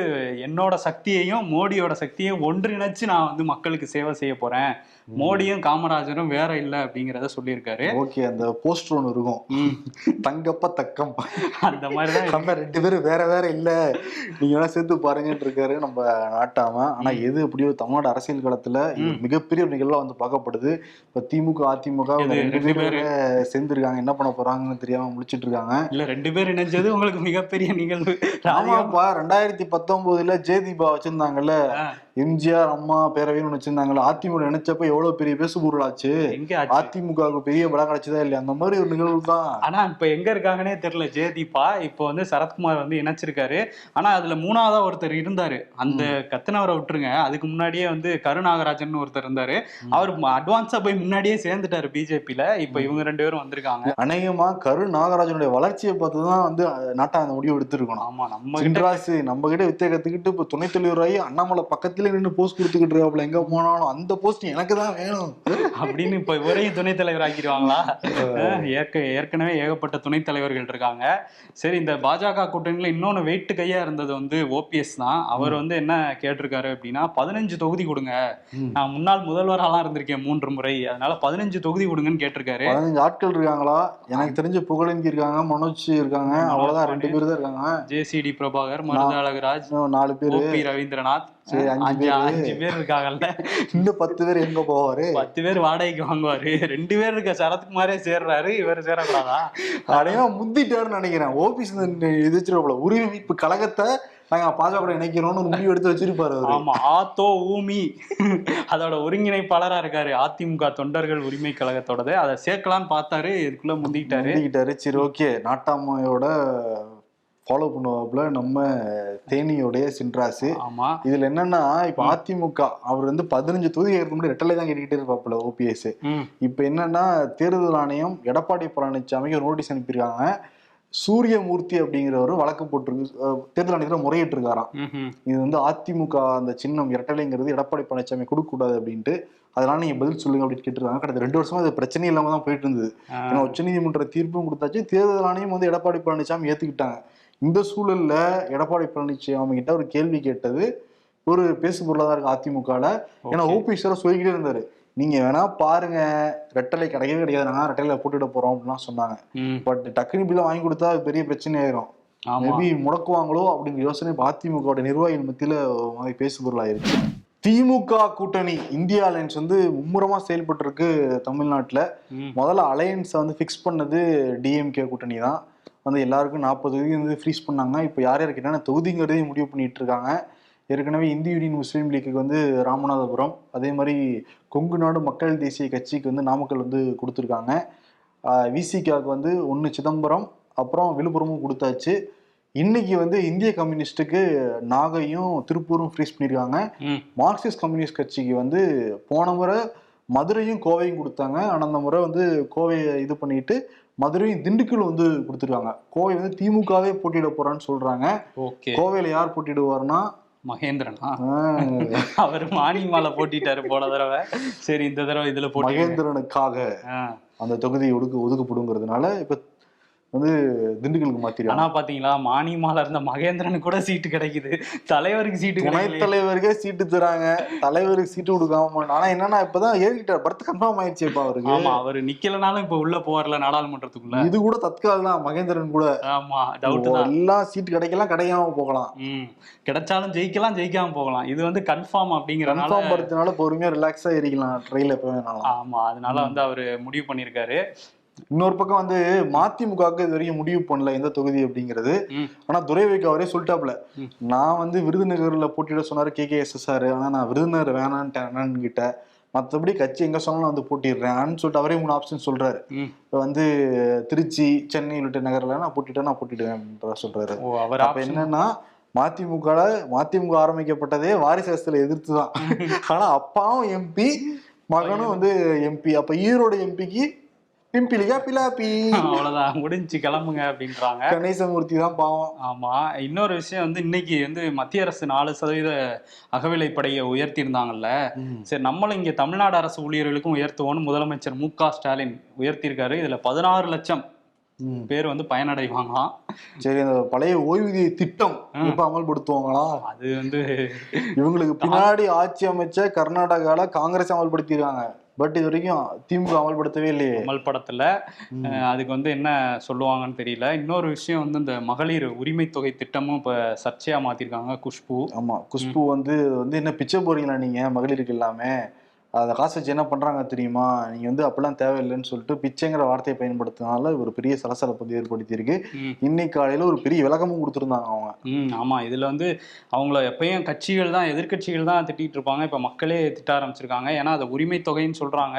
என்னோட சக்தியையும் மோடியோட சக்தியையும் ஒன்றிணைச்சு நான் வந்து மக்களுக்கு சேவை செய்ய போறேன். மோடியும் காமராஜரும் வேற இல்ல அப்படிங்கறத சொல்லியிருக்காரு. ஓகே அந்த போஸ்டர் ஒன்று இருக்கும். தங்கப்ப தக்கம். அந்த மாதிரிதான் நம்ம ரெண்டு பேரும் வேற வேற இல்ல. நீங்க வேணா சேர்த்து பாருங்கன்னு இருக்காரு நம்ம நாட்டாம. ஆனா எது எப்படியோ தமிழ்நாடு அரசியல் களத்துல இது மிகப்பெரிய ஒரு நிகழ்வா வந்து பார்க்கப்படுது. இப்ப திமுக அதிமுக ரெண்டு பேரும் சேர்ந்திருக்காங்க. என்ன பண்ண போறாங்கன்னு தெரியாம முடிச்சிட்டு இருக்காங்க. இல்ல ரெண்டு பேர் இணைஞ்சது உங்களுக்கு மிகப்பெரிய நிகழ்வு. ஆமாப்பா ரெண்டாயிரத்தி பத்தொன்பதுல ஜெயதீபா வச்சிருந்தாங்கல்ல. எம்ஜிஆர் அம்மா பேரவைன்னு ஒண்ணு வச்சிருந்தாங்கல்ல. அதிமுக நினைச்சப்ப எவ்வளவு பெரிய பேசு பொருளாச்சு எங்க ஆச்சு? அதிமுகவுக்கு பெரிய பலம் கிடைச்சதா இல்லையா? அந்த மாதிரி ஒரு நிகழ்வு தான் ஆனா இப்ப எங்க இருக்காங்கன்னே தெரியல. ஜெயதீபா இப்போ வந்து சரத்குமார் வந்து இணைச்சிருக்காரு. ஆனா அதுல மூணாவதா ஒருத்தர் இருந்தாரு. அந்த கத்தனவரை விட்டுருங்க. அதுக்கு முன்னாடியே வந்து கருநாகராஜன் ஒருத்தர் இருந்தாரு. அவர் அட்வான்ஸா போய் முன்னாடியே சேர்ந்துட்டாரு பிஜேபியில. இப்ப இவங்க ரெண்டு பேரும் வந்திருக்காங்க. அநேகமா கரு நாகராஜனுடைய வளர்ச்சியை பார்த்து தான் வந்து நாட்டா அந்த முடிவு எடுத்திருக்கணும். ஆமா நம்ம சின்ராசு நம்ம கிட்ட வித்தை கத்துக்கிட்டு இப்ப துணைத் தலைவராகி அண்ணாமலை பக்கத்துல நின்று போஸ்ட் கொடுத்துக்கிட்டு இருக்காப்புல. எங்க போனாலும் அந்த போஸ்ட் எனக்கு தான் வேணும்? அப்படின்னு இப்ப இவரையும் துணைத் தலைவர் ஆக்கிடுவாங்களா ஏற்க ஏற்கனவே ஏகப்பட்ட துணைத் தலைவர்கள் இருக்காங்க. சரி இந்த பாஜக கூட்டணியில இன்னொன்னு வெயிட்டு கையா இருந்தது வந்து ஓபிஎஸ் தான். அவர் வந்து என்ன கேட்டிருக்காரு அப்படின்னா பதினஞ்சு தொகுதி கொடுங்க. நான் முன்னாள் முதல்வராலாம் இருந்திருக்கேன் மூன்று முறை. அதனால பதினஞ்சு தொகுதி கொடுங்கன்னு கேட்டிருக்காரு. பதினஞ்சு ஆட்கள் இருக்காங்களா? எனக்கு தெரிஞ்சு புகழேந்தி இருக்காங்க மனோஜ் இருக்காங்க அவ்வளவுதான். ரெண்டு பேர் தான் இருக்காங்க. ஜேசிடி பிரபாகர் மருது அழகராஜ் இன்னும் நாலு பேரு. ரவீந்திரநாத் சரி, அஞ்சு அஞ்சு பேரு. இருக்காங்கல்ல. இன்னும் பத்து பேர் எங்க போவாரு? பத்து பேர் வாடகைக்கு வாங்குவாரு. ரெண்டு பேர் இருக்க சரத்குமாரே சேர்றாரு இவர் சேரக்கூடாதா? அடையா முந்திட்டாருன்னு நினைக்கிறேன். ஓபிஎஸ் இது வச்சிருப்பாப்ல உரிமை மீட்பு கழகத்தை நாங்க பாஜக இணைக்கிறோம்னு ஒரு முடிவு எடுத்து வச்சிருப்பாரு ஆமா ஆத்தோ ஊமி. அதோட ஒருங்கிணைப்பாளரா இருக்காரு. அதிமுக தொண்டர்கள் உரிமை கழகத்தோடது. அதை சேர்க்கலாம்னு பார்த்தாரு. இதுக்குள்ள முந்திக்கிட்டாரு. முந்திக்கிட்டாரு. சரி ஓகே. நாட்டாமையோட ஃபாலோ பண்ணுவாப்புல நம்ம தேனியோடைய சின்ராசு. ஆமா. இதுல என்னன்னா இப்ப அதிமுக அவர் வந்து பதினஞ்சு தொகுதி ஏற்க முன்னாடி ரெட்டலை தான் கேட்டுக்கிட்டே இருப்பாப்புல ஓபிஎஸ் இப்ப என்னன்னா தேர்தல் ஆணையம் எடப்பாடி பழனிசாமிக்கு ஒரு நோட்டீஸ் அனுப்பியிருக்காங்க. சூரியமூர்த்தி அப்படிங்கிறவர் வழக்கு போட்டிருக்கு தேர்தல் ஆணையத்துல முறையிட்டு இருக்காராம். இது வந்து அதிமுக அந்த சின்னம் இரட்டலைங்கிறது எடப்பாடி பழனிசாமி கொடுக்க கூடாது அப்படின்ட்டு அதனால நீங்க பதில் சொல்லுங்க அப்படின்னு கேட்டிருக்காங்க. கடந்த ரெண்டு வருஷமா அது பிரச்சனை இல்லாம தான் போயிட்டு இருந்தது. ஏன்னா உச்சநீதிமன்ற தீர்ப்பும் கொடுத்தாச்சு தேர்தல் ஆணையம் வந்து எடப்பாடி பழனிசாமி ஏத்துக்கிட்டாங்க. இந்த சூழல்ல எடப்பாடி பழனிசாமி கிட்ட ஒரு கேள்வி கேட்டது. ஒரு பேசு பொருளா தான் இருக்கு அதிமுகல ஏன்னா. ஓபிஎஸ் சொல்லிக்கிட்டே இருந்தாரு. நீங்க வேணா பாருங்க ரெட்டலை கிடைக்கவே கிடையாது. நாங்க ரெட்டலை போட்டுட போறோம் அப்படின்லாம் சொன்னாங்க. பட் டக்குனு இப்படி வாங்கி கொடுத்தா அது பெரிய பிரச்சனை ஆயிரும் மேபி முடக்குவாங்களோ அப்படிங்கிற யோசனை இப்ப அதிமுக நிர்வாகிகள் மத்தியில மாதிரி பேசு பொருளாயிருக்கு. திமுக கூட்டணி இந்தியா அலையன்ஸ் வந்து மும்முரமா செயல்பட்டு இருக்கு தமிழ்நாட்டுல முதல்ல அலையன்ஸை வந்து ஃபிக்ஸ் பண்ணது டிஎம்கே கூட்டணி தான். வந்து எல்லாருக்கும் நாற்பது தொகுதி வந்து ஃப்ரீஸ் பண்ணாங்க. இப்போ யார் யாருக்கு என்னென்ன தொகுதிங்கிறதையும் முடிவு பண்ணிட்டு இருக்காங்க ஏற்கனவே இந்திய யூனியன் முஸ்லீம் லீக்குக்கு வந்து ராமநாதபுரம் அதே மாதிரி கொங்கு நாடு மக்கள் தேசிய கட்சிக்கு வந்து நாமக்கல் வந்து கொடுத்துருக்காங்க. விசிகாவுக்கு வந்து ஒன்று சிதம்பரம் அப்புறம் விழுப்புரமும் கொடுத்தாச்சு. இன்னைக்கு வந்து இந்திய கம்யூனிஸ்ட்டுக்கு நாகையும் திருப்பூரும் ஃப்ரீஸ் பண்ணியிருக்காங்க. மார்க்சிஸ்ட் கம்யூனிஸ்ட் கட்சிக்கு வந்து போன முறை மதுரையும் கோவையும் கொடுத்தாங்க. ஆனால் அந்த முறை வந்து கோவையை இது பண்ணிட்டு மதுரையும் திண்டுக்கல் வந்து கொடுத்துருக்காங்க. கோவை வந்து திமுகவே போட்டியிட போறான்னு சொல்றாங்க. ஓகே. கோவையில யார் போட்டியிடுவார்னா? மகேந்திரனா? அவர் மானியமால போட்டிட்டாரு போன தடவை. சரி இந்த தடவை இதுல போட்டி மகேந்திரனுக்காக அந்த தொகுதி ஒதுக்கு ஒதுக்கப்படுங்கிறதுனால இப்ப வந்து திண்டுக்கலுக்கு மாத்திருக்காங்க ஆனா பாத்தீங்களா மானியமால இருந்த மகேந்திரனுக்கு கூட சீட்டு கிடைக்குது. தலைவருக்கு சீட்டு துணைத். தலைவருக்கே சீட்டு தராங்க. தலைவருக்கு சீட்டு கொடுக்காம ஆனா என்னன்னா இப்பதான் ஏறிக்கிட்டார். பர்த் கன்ஃபார்ம் ஆயிடுச்சு இப்ப அவருக்கு. ஆமா அவரு நிக்கலனாலும் இப்ப உள்ள போறல நாடாளுமன்றத்துக்குள்ள. இது கூட தற்கால் தான் மகேந்திரன் கூட. ஆமா டவுட் தான். எல்லாம் சீட்டு கிடைக்கலாம் கிடைக்காம போகலாம். ம் கிடைச்சாலும் ஜெயிக்கலாம் ஜெயிக்காம போகலாம். இது வந்து கன்ஃபார்ம் அப்படிங்கறதுனால கன்ஃபார்ம் படுத்தினால பொறுமையா ரிலாக்ஸா ஏறிக்கலாம். ட்ரெயில எப்ப வேணாலும். ஆமா அதனால வந்து அவரு முடிவு பண்ணிருக்காரு இன்னொரு பக்கம் வந்து மதிமுகவுக்கு இது வரைக்கும் முடிவு பண்ணல எந்த தொகுதி அப்படிங்கிறது. ஆனா துரை வைக்க அவரே சொல்லிட்டாப்ல. நான் வந்து விருதுநகர்ல போட்டியிட சொன்னாரு K K S S R ஆனா நான் விருதுநகர் வேணான்ட்டேன் அண்ணன் கிட்ட மத்தபடி கட்சி எங்க சொன்னாலும் வந்து போட்டிடுறேன் சொல்லிட்டு அவரே மூணு ஆப்ஷன் சொல்றாரு. வந்து திருச்சி சென்னை உள்ளிட்ட நகர்ல நான் போட்டிட்டேன் நான் போட்டிடுவேன் சொல்றாரு. அவர் அப்ப என்னன்னா மதிமுக மதிமுக ஆரம்பிக்கப்பட்டதே வாரிசு அரசியலை எதிர்த்து தான். ஆனா அப்பாவும் எம்பி மகனும் வந்து எம்பி அப்ப ஈரோடு எம்பிக்கு பிம்பிலியா பிலாப்பி. அவ்வளவுதான். முடிஞ்சு கிளம்புங்க அப்படின்றாங்க. கணேசமூர்த்தி தான் பாவம். ஆமா. இன்னொரு விஷயம் வந்து இன்னைக்கு வந்து மத்திய அரசு நாலு சதவீத அகவிலைப்படையை உயர்த்தி இருந்தாங்கல்ல சரி நம்மளும் இங்க தமிழ்நாடு அரசு ஊழியர்களுக்கும் உயர்த்துவோம்னு முதலமைச்சர் மு க ஸ்டாலின் உயர்த்தியிருக்காரு. இதுல பதினாறு லட்சம் பேர் வந்து பயனடைவாங்களாம். சரி அந்த பழைய ஓய்வூதிய திட்டம் எப்ப அமல்படுத்துவாங்களா? அது வந்து இவங்களுக்கு பின்னாடி ஆட்சி அமைச்ச கர்நாடகால காங்கிரஸ் அமல்படுத்திருக்காங்க பட் இது வரைக்கும் திமுக அமல்படுத்தவே இல்லையே. மல் படத்துல அஹ், அதுக்கு வந்து என்ன சொல்லுவாங்கன்னு தெரியல. இன்னொரு விஷயம் வந்து இந்த மகளிர் உரிமை தொகை திட்டமும் இப்ப சர்ச்சையா மாத்திருக்காங்க குஷ்பு. ஆமா குஷ்பு வந்து வந்து என்ன பிச்சை போறீங்களா நீங்க மகளிருக்கு எல்லாமே? அந்த காசு வச்சு என்ன பண்றாங்க தெரியுமா? நீங்க வந்து அப்பெல்லாம் தேவையில்லைன்னு சொல்லிட்டு பிச்சைங்கிற வார்த்தையை பயன்படுத்தினால ஒரு பெரிய சலசலப்பு ஏற்படுத்தியிருக்கு. இன்னைக்கு காலையில ஒரு பெரிய விளக்கமும் கொடுத்துருந்தாங்க அவங்க. ம் ஆமா. இதுல வந்து அவங்கள எப்பயும் கட்சிகள் தான் எதிர்க்கட்சிகள் தான் திட்டிட்டு இருப்பாங்க. இப்ப மக்களே திட்ட ஆரம்பிச்சிருக்காங்க. ஏன்னா அதை உரிமை தொகைன்னு சொல்றாங்க.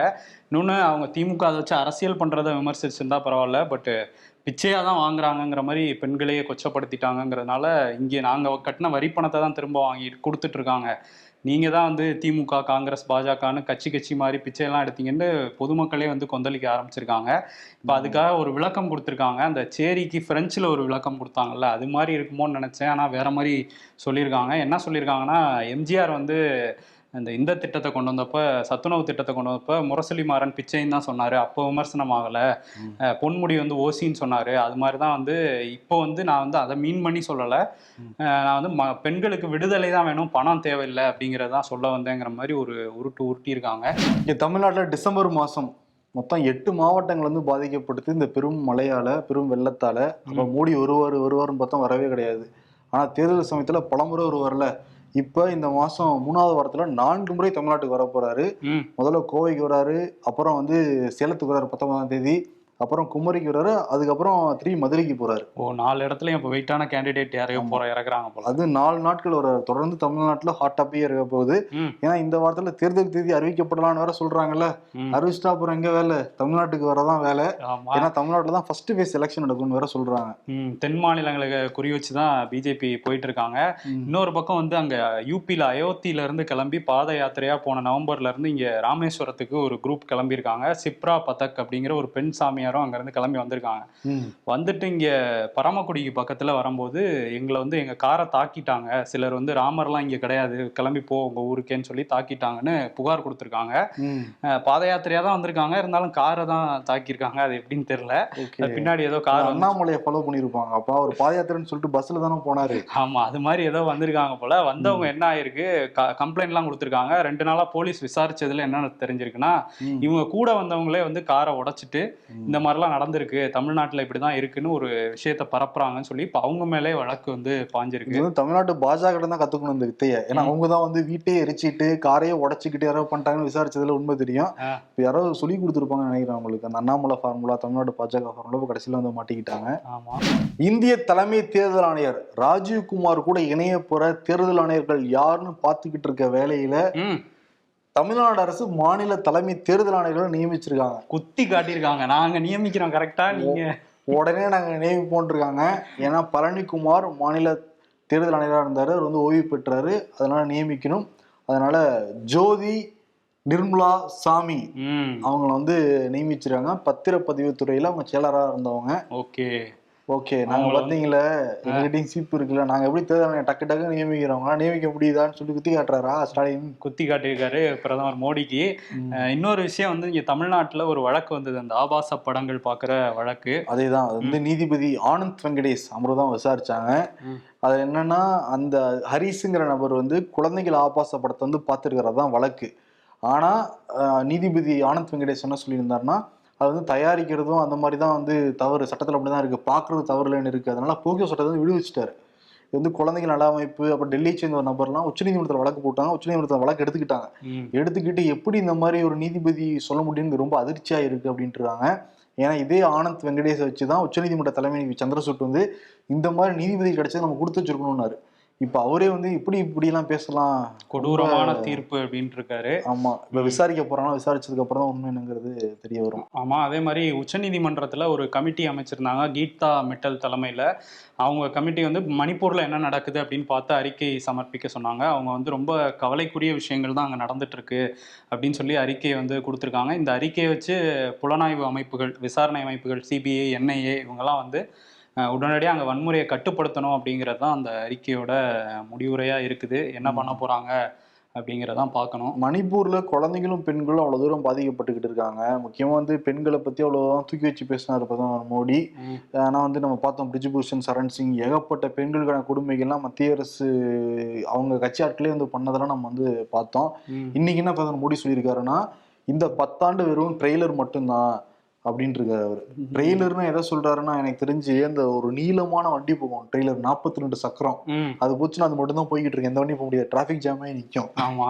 இன்னொன்னு அவங்க திமுக அதை வச்சு அரசியல் பண்றதை விமர்சிச்சிருந்தா பரவாயில்ல. பட் பிச்சையா தான் வாங்குறாங்கங்கிற மாதிரி பெண்களையே கொச்சப்படுத்திட்டாங்கங்கிறதுனால இங்கே நாங்க கட்டின வரி பணத்தை தான் திரும்ப வாங்கி கொடுத்துட்டு இருக்காங்க நீங்க தான் வந்து திமுக காங்கிரஸ் பாஜகன்னு கட்சி கட்சி மாதிரி பிச்சையெல்லாம் எடுத்தீங்கன்னு பொதுமக்களே வந்து கொந்தளிக்க ஆரம்பிச்சிருக்காங்க. இப்போ அதுக்காக ஒரு விளக்கம் கொடுத்துருக்காங்க. அந்த சேரிக்கு ஃப்ரெஞ்சில் ஒரு விளக்கம் கொடுத்தாங்கல்ல அது மாதிரி இருக்குமோன்னு நினச்சேன். ஆனால் வேற மாதிரி சொல்லியிருக்காங்க. என்ன சொல்லியிருக்காங்கன்னா எம்ஜிஆர் வந்து இந்த இந்த திட்டத்தை கொண்டு வந்தப்ப சத்துணவு திட்டத்தை கொண்டு வந்தப்ப முரசொலி மாறன் பிச்சைன்னு தான் சொன்னார். அப்போ விமர்சனம் ஆகலை. பொன்முடி வந்து ஓசின்னு சொன்னார். அது மாதிரி தான் வந்து இப்போ வந்து நான் வந்து அதை மீன் பண்ணி சொல்லலை. நான் வந்து ம பெண்களுக்கு விடுதலை தான் வேணும் பணம் தேவையில்லை அப்படிங்கிறத தான் சொல்ல வந்தேங்கிற மாதிரி ஒரு உருட்டு உருட்டியிருக்காங்க. இங்க தமிழ்நாட்டுல டிசம்பர் மாசம் மொத்தம் எட்டு மாவட்டங்கள் வந்து பாதிக்கப்பட்டது இந்த பெரும் மழையால பெரும் வெள்ளத்தால. அப்ப மோடி வருவார் வருவார்னு பார்த்தா வரவே கிடையாது. ஆனா தேர்தல் சமயத்துல பலமுறை வருவார்ல இப்ப இந்த மாசம் மூணாவது வாரத்துல நான்கு முறை தமிழ்நாட்டுக்கு வர போறாரு ம். முதல்ல கோவைக்கு வராரு. அப்புறம் வந்து சேலத்துக்கு வராரு பத்தொன்பதாம் தேதி. அப்புறம் குமரிக்கு வர்றாரு. அதுக்கப்புறம் த்ரீ மதுரைக்கு போறாரு. ஓ நாலு இடத்துலயும் இப்போ வெயிட்டான கேண்டிடேட் யாரையோ போற இறக்குறாங்க போல. அது நாலு நாட்கள் வர தொடர்ந்து தமிழ்நாட்டுல ஹாட் டாப்பியே இருக்க போகுது. ஏன்னா இந்த வாரத்துல தேர்தல் தேதி அறிவிக்கப்படலாம்னு வேற சொல்றாங்கல்ல. அறிவிச்சிட்டா அப்புறம் எங்க வேலை? தமிழ்நாட்டுக்கு வரதான் வேலை. ஏன்னா தமிழ்நாட்டுல தான் ஃபர்ஸ்ட் ஃபேஸ் எலெக்ஷன் நடக்கும்னு வேற சொல்றாங்க. தென் மாநிலங்களுக்கு குறி வச்சு தான் பிஜேபி போயிட்டு இருக்காங்க. இன்னொரு பக்கம் வந்து அங்க யூபியில அயோத்தியில இருந்து கிளம்பி பாத யாத்திரையா போன நவம்பர்ல இருந்து இங்க ராமேஸ்வரத்துக்கு ஒரு குரூப் கிளம்பி இருக்காங்க சிப்ரா பதக் அப்படிங்கிற ஒரு பெண் சாமியாரும் அங்க இருந்து கிளம்பி வந்திருக்காங்க. வந்துட்டு இங்க பரமக்குடிக்கு பக்கத்துல வரும்போது எங்களை வந்து எங்க காரை தாக்கிட்டாங்க. சிலர் வந்து ராமர்லாம் இங்க கிடையாது கிளம்பி போ உங்க ஊருக்கேன்னு சொல்லி தாக்கிட்டாங்கன்னு புகார் கொடுத்துருக்காங்க. பாத யாத்திரையா தான் வந்திருக்காங்க. இருந்தாலும் காரை தான் தாக்கியிருக்காங்க. அது எப்படின்னு தெரியல. பின்னாடி ஏதோ கார் அண்ணாமலையை ஃபாலோ பண்ணிருப்பாங்க அப்பா ஒரு பாதயாத்திரைன்னு சொல்லிட்டு பஸ்ல தானே போனாரு. ஆமா அது மாதிரி ஏதோ வந்திருக்காங்க போல. வந்தவங்க என்ன ஆயிருக்கு? கம்ப்ளைண்ட் எல்லாம் கொடுத்துருக்காங்க. ரெண்டு நாளா போலீஸ் விசாரிச்சதுல என்ன தெரிஞ்சிருக்குன்னா. இவங்க கூட வந்தவங்களே வந்து காரை உடைச்சிட்டு இந்த மாதிரிலாம் நடந்திருக்கு. தமிழ்நாட்டுல இப்படிதான் இருக்குன்னு ஒரு விஷயத்த பரப்புறாங்கன்னு சொல்லி இப்ப அவங்க மேலே வழக்கு வந்து இது பாஞ்சிருக்கு வந்து தமிழ்நாட்டு பாஜக தான் கத்துக்கணும் இந்த வித்தைய. ஏன்னா. அவங்க தான் வந்து வீட்டையே எரிச்சிட்டு காரையே உடைச்சிக்கிட்டு யாரோ பண்ணிட்டாங்கன்னு விசாரிச்சதுல உண்மை தெரியும். இப்ப யாரோ சொல்லி கொடுத்துருப்பாங்கன்னு நினைக்கிறேன் அவங்களுக்கு. அந்த அண்ணாமலை ஃபார்முலா தமிழ்நாடு பாஜக ஃபார்முலா கடைசியில வந்து மாட்டிக்கிட்டாங்க. ஆமா. இந்திய தலைமை தேர்தல் ஆணையர் ராஜீவ் குமார் கூட இணைய போற தேர்தல் ஆணையர்கள் யாருன்னு பார்த்துக்கிட்டு இருக்க வேலையில தமிழ்நாடு அரசு மாநில தலைமை தேர்தல் ஆணையர்களை நியமிச்சிருக்காங்க. குத்தி காட்டியிருக்காங்க. நாங்க நியமிக்கிறோம் கரெக்டா நீங்க உடனே நாங்க நியமிப்போம் இருக்காங்க ஏன்னா பழனிக்குமார் மாநில தேர்தல் ஆணையராக இருந்தாரு. அவர் வந்து ஓய்வு பெற்றாரு. அதனால நியமிக்கணும். அதனால ஜோதி நிர்மலா சாமி அவங்கள வந்து நியமிச்சிருக்காங்க. பத்திரப்பதிவு துறையில அவங்க செயலராக இருந்தவங்க. ஓகே. ஓகே நாங்க பாத்தீங்களா? எங்ககிட்டயும் சீப்பு இருக்குல்ல நாங்க எப்படி தேர்தல் டக்கு டக்கு நியமிக்கிறோம்? நியமிக்க முடியுதான்னு சொல்லி குத்தி காட்டுறாரா ஸ்டாலின்? குத்தி காட்டியிருக்காரு பிரதமர் மோடிக்கு. இன்னொரு விஷயம் வந்து இங்க தமிழ்நாட்டுல ஒரு வழக்கு வந்தது. அந்த ஆபாச படங்கள் பாக்குற வழக்கு. அதேதான் அது வந்து நீதிபதி ஆனந்த் வெங்கடேஷ் அமர்தான் விசாரிச்சாங்க. அது என்னன்னா அந்த ஹரிஸுங்கிற நபர் வந்து குழந்தைகள் ஆபாச படத்தை வந்து பார்த்துருக்கிறது தான் வழக்கு. ஆனா நீதிபதி ஆனந்த் வெங்கடேஷ் என்ன சொல்லியிருந்தாருன்னா அது வந்து தயாரிக்கிறதும் அந்த மாதிரி தான் வந்து தவறு. சட்டத்தில் அப்படி தான் இருக்கு. பார்க்கறது தவறு இல்லைன்னு இருக்கு. அதனால போக்கியோ சட்டத்தை வந்து விடுவிச்சிட்டாரு. இது வந்து குழந்தைகள் நல அமைப்பு அப்புறம் டெல்லியை சேர்ந்த ஒரு நபர்லாம் உச்சநீதிமன்றத்தில் வழக்கு போட்டாங்க. உச்சநீதிமன்றத்தில் வழக்கு எடுத்துக்கிட்டாங்க. எடுத்துக்கிட்டு எப்படி இந்த மாதிரி ஒரு நீதிபதி சொல்ல முடியும்னு ரொம்ப அதிர்ச்சியா இருக்கு அப்படின்ட்டு இருக்காங்க ஏன்னா இதே ஆனந்த் வெங்கடேஷை வச்சு தான் உச்சநீதிமன்ற தலைமை சந்திரசூட் வந்து இந்த மாதிரி நீதிபதி கிடைச்சது நம்ம கொடுத்து வச்சிருக்கணும்னாரு. இப்போ அவரே வந்து இப்படி இப்படி எல்லாம் பேசலாம். கொடூரமான தீர்ப்பு அப்படின்ட்டு இருக்காரு ஆமா இப்ப விசாரிக்க போறாங்கன்னா விசாரிச்சதுக்கு அப்புறம் தான் உண்மை என்னங்கிறது தெரிய வரும். ஆமா அதே மாதிரி உச்சநீதிமன்றத்துல ஒரு கமிட்டி அமைச்சிருந்தாங்க கீதா மிட்டல் தலைமையில. அவங்க கமிட்டி வந்து மணிப்பூர்ல என்ன நடக்குது அப்படின்னு பார்த்து அறிக்கை சமர்ப்பிக்க சொன்னாங்க. அவங்க வந்து ரொம்ப கவலைக்குரிய விஷயங்கள் தான் அங்க நடந்துட்டு இருக்கு அப்படின்னு சொல்லி அறிக்கையை வந்து கொடுத்துருக்காங்க. இந்த அறிக்கையை வச்சு புலனாய்வு அமைப்புகள் விசாரணை அமைப்புகள் சிபிஐ என்ஐஏ இவங்கெல்லாம் வந்து உடனடியாக அங்கே வன்முறையை கட்டுப்படுத்தணும் அப்படிங்கிறது தான் அந்த அறிக்கையோட முடிவுரையா இருக்குது. என்ன பண்ண போறாங்க அப்படிங்கிறதான் பார்க்கணும். மணிப்பூர்ல குழந்தைகளும் பெண்களும் அவ்வளவு தூரம் பாதிக்கப்பட்டுக்கிட்டு இருக்காங்க. முக்கியமா வந்து பெண்களை பத்தி அவ்வளவுதான் தூக்கி வச்சு பேசினார் பிரதமர் மோடி. ம். ஆனா வந்து நம்ம பார்த்தோம் பிரிஜுபூஷன் சரண் சிங் ஏகப்பட்ட பெண்களுக்கான கொடுமைகள்லாம் மத்திய அரசு அவங்க கட்சி ஆட்களே வந்து பண்ணதெல்லாம் நம்ம வந்து பார்த்தோம். இன்னைக்கு என்ன பிரதமர் மோடி சொல்லியிருக்காருன்னா இந்த பத்தாண்டு வெறும் ட்ரெய்லர் மட்டும்தான். அப்படின்ட்டு இருக்காரு அவர் ட்ரெய்லர்னு எதை சொல்றாருன்னா எனக்கு தெரிஞ்சு அந்த ஒரு நீளமான வண்டி போகும். ட்ரெய்லர் நாற்பத்தி ரெண்டு சக்கரம் அது போச்சுன்னா அது மட்டும் தான் போய்கிட்டு இருக்கு. எந்த வண்டியும் போக முடியாது. டிராஃபிக் ஜாமே நிற்கும் ஆமா.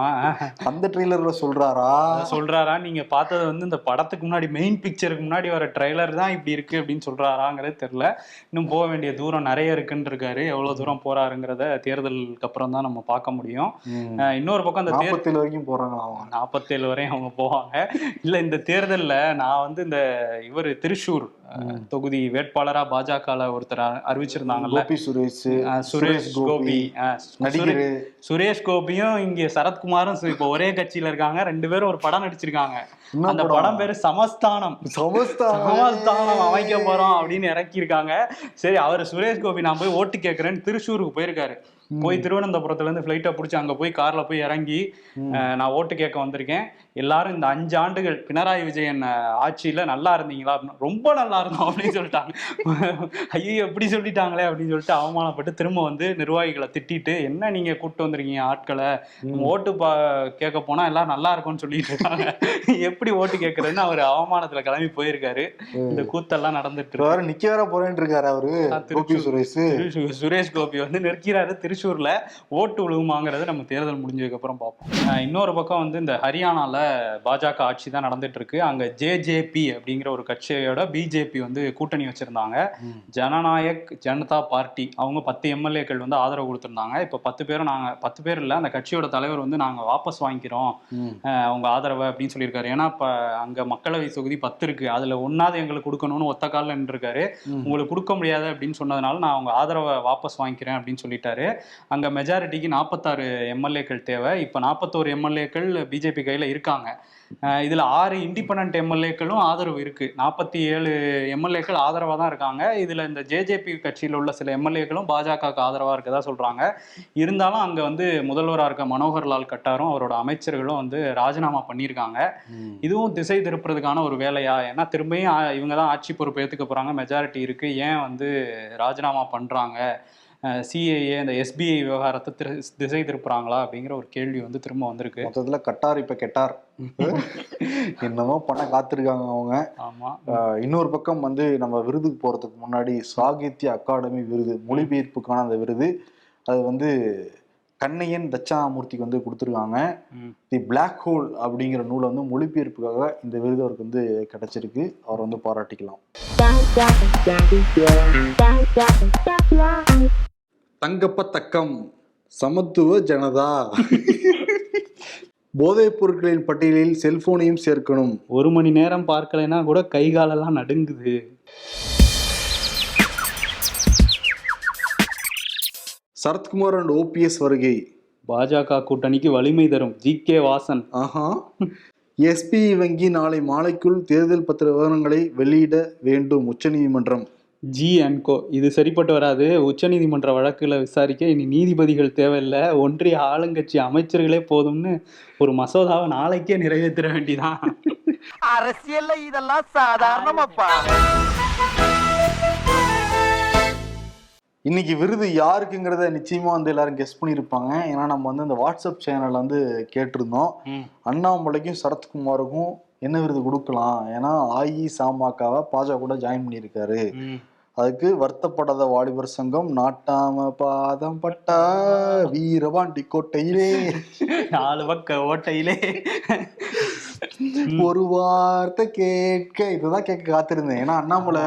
அந்த ட்ரெய்லர்ல சொல்றாரா? சொல்றாரா? நீங்க பார்த்தது வந்து இந்த படத்துக்கு முன்னாடி மெயின் பிக்சருக்கு முன்னாடி வர ட்ரைலர் தான் இப்படி இருக்கு அப்படின்னு சொல்றாராங்கிறது தெரியல. இன்னும் போக வேண்டிய தூரம் நிறைய இருக்குன்னு இருக்காரு எவ்வளவு தூரம் போறாருங்கிறத தேர்தலுக்கு அப்புறம் தான் நம்ம பார்க்க முடியும். இன்னொரு பக்கம் அந்த தேர் நாற்பத்தேழு வரைக்கும் போறாங்களா அவங்க நாற்பத்தேழு வரையும் அவங்க போவாங்க. இல்ல இந்த தேர்தல்ல நான் வந்து இந்த இவர் திருஷூர் தொகுதி வேட்பாளரா பாஜகல ஒருத்தர் அறிவிச்சிருந்தாங்கல்ல. சுரேஷ் சுரேஷ் கோபி நடிகர். சுரேஷ் கோபியும் இங்க சரத்குமாரும் இப்போ ஒரே கட்சியில இருக்காங்க. ரெண்டு பேரும் ஒரு படம் நடிச்சிருக்காங்க. அந்த படம். பேரு சமஸ்தானம். சமஸ்தானம். அமைக்க போறோம் அப்படின்னு இறக்கியிருக்காங்க. சரி அவர் சுரேஷ் கோபி நான் போய் ஓட்டு கேட்கறேன்னு திருச்சூருக்கு போயிருக்காரு. போய் திருவனந்தபுரத்துல இருந்து ஃபிளைட்டை பிடிச்சி அங்க போய் கார்ல போய் இறங்கி நான் ஓட்டு கேட்க வந்திருக்கேன். எல்லாரும் இந்த அஞ்சு ஆண்டுகள் பினராயி விஜயன் ஆட்சியில நல்லா இருந்தீங்களா? ரொம்ப நல்லா இருந்தோம் அப்படின்னு சொல்லிட்டாங்க. ஐயோ எப்படி சொல்லிட்டாங்களே அப்படின்னு சொல்லிட்டு அவமானப்பட்டு திரும்ப வந்து நிர்வாகிகளை திட்டிட்டு என்ன நீங்க கூப்பிட்டு வந்திருக்கீங்க ஆட்களை? ஓட்டு பா கேட்க போனா எல்லாரும் நல்லா இருக்கும்னு சொல்லிட்டு இருக்காங்க. எப்படி ஓட்டு கேட்கறதுன்னு அவர் அவமானத்துல கிளம்பி போயிருக்காரு. இந்த கூத்தெல்லாம் நடந்துட்டு இப்ப இருக்கு வேற நிக்க வேற போறேன்னு இருக்காரு அவரு. சுரேஷ். சுரேஷ் கோபி வந்து நிற்கிறாரு திரு திருச்சூர்ல. ஓட்டு விழுகுமாங்கிறத நம்ம தேர்தல் முடிஞ்சதுக்கு அப்புறம் பார்ப்போம். இன்னொரு பக்கம் வந்து இந்த ஹரியானால பாஜக ஆட்சி தான் நடந்துட்டு இருக்கு அங்க ஜேஜேபி அப்படிங்கிற ஒரு கட்சியோட பிஜேபி வந்து கூட்டணி வச்சிருந்தாங்க. ஜனநாயக் ஜனதா பார்ட்டி அவங்க பத்து எம்எல்ஏக்கள் வந்து ஆதரவு கொடுத்திருந்தாங்க. இப்போ பத்து பேரும் நாங்க பத்து பேர் இல்ல அந்த கட்சியோட தலைவர் வந்து நாங்க வாபஸ் வாங்கிக்கிறோம். அவங்க ஆதரவை அப்படின்னு சொல்லியிருக்காரு. ஏன்னா இப்ப அங்க மக்களவை தொகுதி பத்து இருக்கு. அதுல ஒன்னாவது எங்களுக்கு கொடுக்கணும்னு ஒத்த காலில் நின்றுருக்காரு. உங்களுக்கு கொடுக்க முடியாது அப்படின்னு சொன்னதுனால நான் அவங்க ஆதரவை வாபஸ் வாங்கிக்கிறேன் அப்படின்னு சொல்லிட்டாரு. அங்க மெஜாரிட்டிக்கு நாற்பத்தாறு எம்எல்ஏக்கள் தேவை. இப்போ நாற்பத்தோரு எம்எல்ஏக்கள் பிஜேபி கையில இருக்காங்க. அஹ் இதுல ஆறு இண்டிபெண்ட் எம்எல்ஏக்களும் ஆதரவு இருக்கு. நாற்பத்தி ஏழு எம்எல்ஏக்கள் ஆதரவா தான் இருக்காங்க. இதுல இந்த ஜேஜேபி கட்சியில் உள்ள சில எம்எல்ஏக்களும் பாஜகவுக்கு ஆதரவா இருக்கதா சொல்றாங்க. இருந்தாலும் அங்க வந்து முதல்வராக இருக்க மனோகர் லால் கட்டாரும் அவரோட அமைச்சர்களும் வந்து ராஜினாமா பண்ணியிருக்காங்க. இதுவும் திசை திருப்புறதுக்கான ஒரு வேலையா? ஏன்னா திரும்பியும் இவங்க தான் ஆட்சி பொறுப்பு ஏத்துக்க போறாங்க. மெஜாரிட்டி இருக்கு. ஏன் வந்து ராஜினாமா பண்றாங்க? சிஏஏ இந்த எஸ்பிஐ விவகாரத்தை திரு- திசை திருப்புறாங்களா அப்படிங்கிற ஒரு கேள்வி வந்து திரும்ப வந்திருக்கு மொத்தத்துல கட்டார் இப்ப கெட்டார் என்னமோ பண்ண காத்திருக்காங்க அவங்க ஆமா ஆஹ் இன்னொரு பக்கம் வந்து நம்ம விருதுக்கு போறதுக்கு முன்னாடி சாகித்ய அகாடமி விருது மொழிபெயர்ப்புக்கான அந்த விருது அது வந்து கண்ணையன் தட்சாமூர்த்திக்கு வந்து கொடுத்துருக்காங்க. தி பிளாக் ஹோல் அப்படிங்கிற நூலை வந்து மொழிபெயர்ப்புக்காக இந்த விருது அவருக்கு வந்து கிடைச்சிருக்கு அவர் வந்து பாராட்டிக்கலாம் தங்கப்ப தக்கம் சமத்துவ ஜனதா. போதைப் பொருட்களின் பட்டியலில் செல்போனையும் சேர்க்கணும். ஒரு மணி நேரம் பார்க்கலைன்னா கூட கை காலெல்லாம் நடுங்குது. சரத்குமார் அண்ட் ஓபிஎஸ் வருகை. பாஜக கூட்டணிக்கு வலிமை தரும். G K Vasan. ஆஹா. எஸ்பி வங்கி நாளை மாலைக்குள் தேர்தல் பத்திர விவரங்களை வெளியிட வேண்டும் உச்சநீதிமன்றம். ஜி அண்ட் கோ இது சரிப்பட்டு வராது. உச்சநீதிமன்ற வழக்குல விசாரிக்க இனி நீதிபதிகள் தேவையில்லை. ஒன்றிய ஆளுங்கட்சி அமைச்சர்களே போதும்னு ஒரு மசோதாவை நாளைக்கே நிறைவேற்ற வேண்டிதான். அரசியல்ல இதெல்லாம் சாதாரணமாப்பா. இன்னைக்கு விருது யாருக்குங்கிறத நிச்சயமா வந்து எல்லாரும் கெஸ் பண்ணியிருப்பாங்க. ஏன்னா நம்ம வந்து இந்த வாட்ஸ்அப் சேனல்ல வந்து கேட்டிருந்தோம். அண்ணாமலைக்கும் சரத்குமாருக்கும் என்ன விருது கொடுக்கலாம்? ஏன்னா ஆஇ சாமாக்காவை பாஜக கூட ஜாயின் பண்ணியிருக்காரு. அதுக்கு வருத்தப்படாத வாலிபர் சங்கம் நாட்டாம பாதம் பட்டா வீரபாண்டி கோட்டையிலே. நாலு பக்க ஓட்டையிலே. ஒரு வார்த்தை கேட்க இதுதான் கேட்க காத்திருந்தேன். ஏன்னா அண்ணாமலை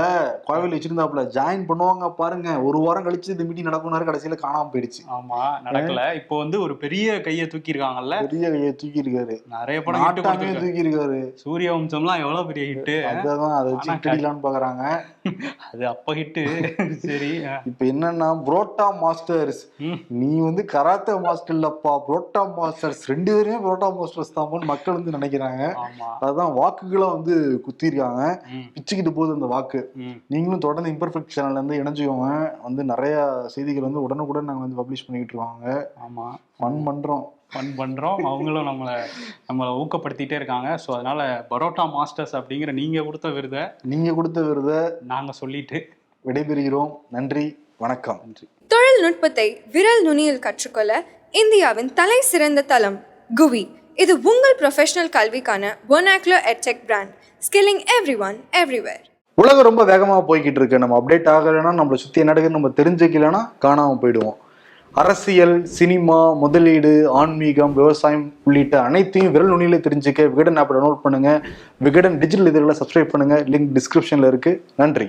கோவில் வச்சிருந்தாப்புல ஜாயின் பண்ணுவாங்க பாருங்க. ஒரு வாரம் கழிச்சு இந்த மீட்டிங் நடக்கும்னாரு கடைசியில காணாம போயிடுச்சு. ஆமா நடக்கல. இப்போ வந்து ஒரு பெரிய கையை தூக்கி இருக்காங்கல்ல பெரிய கையை தூக்கி இருக்காரு நிறைய படம் நாட்டாமே கொடுத்திருக்காரு. தூக்கி இருக்காரு சூரிய வம்சம்லாம் எவ்வளவு பெரிய ஹிட்டு அதான் அதை வச்சு கிடிலான்னு பாக்குறாங்க. அது அப்ப ஹிட்டு சரி இப்ப என்னன்னா புரோட்டா மாஸ்டர்ஸ். நீ வந்து கராத்தே மாஸ்டர் இல்லப்பா. புரோட்டா மாஸ்டர்ஸ். ரெண்டு பேருமே புரோட்டா மாஸ்டர்ஸ் தான் மக்கள் வந்து நினைக்கிறாங்க. அதான் வாக்குகளை வந்து குத்திருக்காங்க. பிச்சுக்கிட்டு போகுது அந்த வாக்கு. நீங்களும் தொடர்ந்து இம்பர்ஃபெக்ட் சேனல்ல இருந்து இணைஞ்சுக்கோங்க. வந்து நிறைய செய்திகள் வந்து உடனுக்குடன் நாங்க வந்து பப்ளிஷ் பண்ணிக்கிட்டு இருக்காங்க ஆமா. ஃபன் பண்றோம். ஃபன் பண்றோம். அவங்களும் நம்மளை நம்மளை ஊக்கப்படுத்திட்டே இருக்காங்க. ஸோ அதனால பரோட்டா மாஸ்டர்ஸ் அப்படிங்கிற நீங்க கொடுத்த விருதை நீங்க கொடுத்த விருதை நாங்க சொல்லிட்டு விடைபெறுகிறோம். நன்றி. வணக்கம். நன்றி. தொழில்நுட்பத்தை விரல் நுனியில் கற்றுக்கொள்ள இந்தியாவின் தலை சிறந்த தளம் குவி. இது உங்கள் ப்ரொஃபஷனல் கல்விக்கான ஒனாக்லோ எட்செக் brand skilling every one everywhere உலகம் ரொம்ப வேகமாக போய்கிட்டு இருக்கு. நம்ம அப்டேட் ஆகலைன்னா நம்மளை சுற்றி என்ன நடக்குதுன்னு நம்ம தெரிஞ்சுக்கலைன்னா காணாமல் போயிடுவோம். அரசியல் சினிமா முதலீடு ஆன்மீகம் விவசாயம் உள்ளிட்ட அனைத்தையும் விரல் நுனியில் தெரிஞ்சுக்க விகடன் ஆப்பை டவுன்லோட் பண்ணுங்கள் விகடன் டிஜிட்டல் இதழில் சப்ஸ்கிரைப் பண்ணுங்க. லிங்க் டிஸ்கிரிப்ஷனில் இருக்குது நன்றி.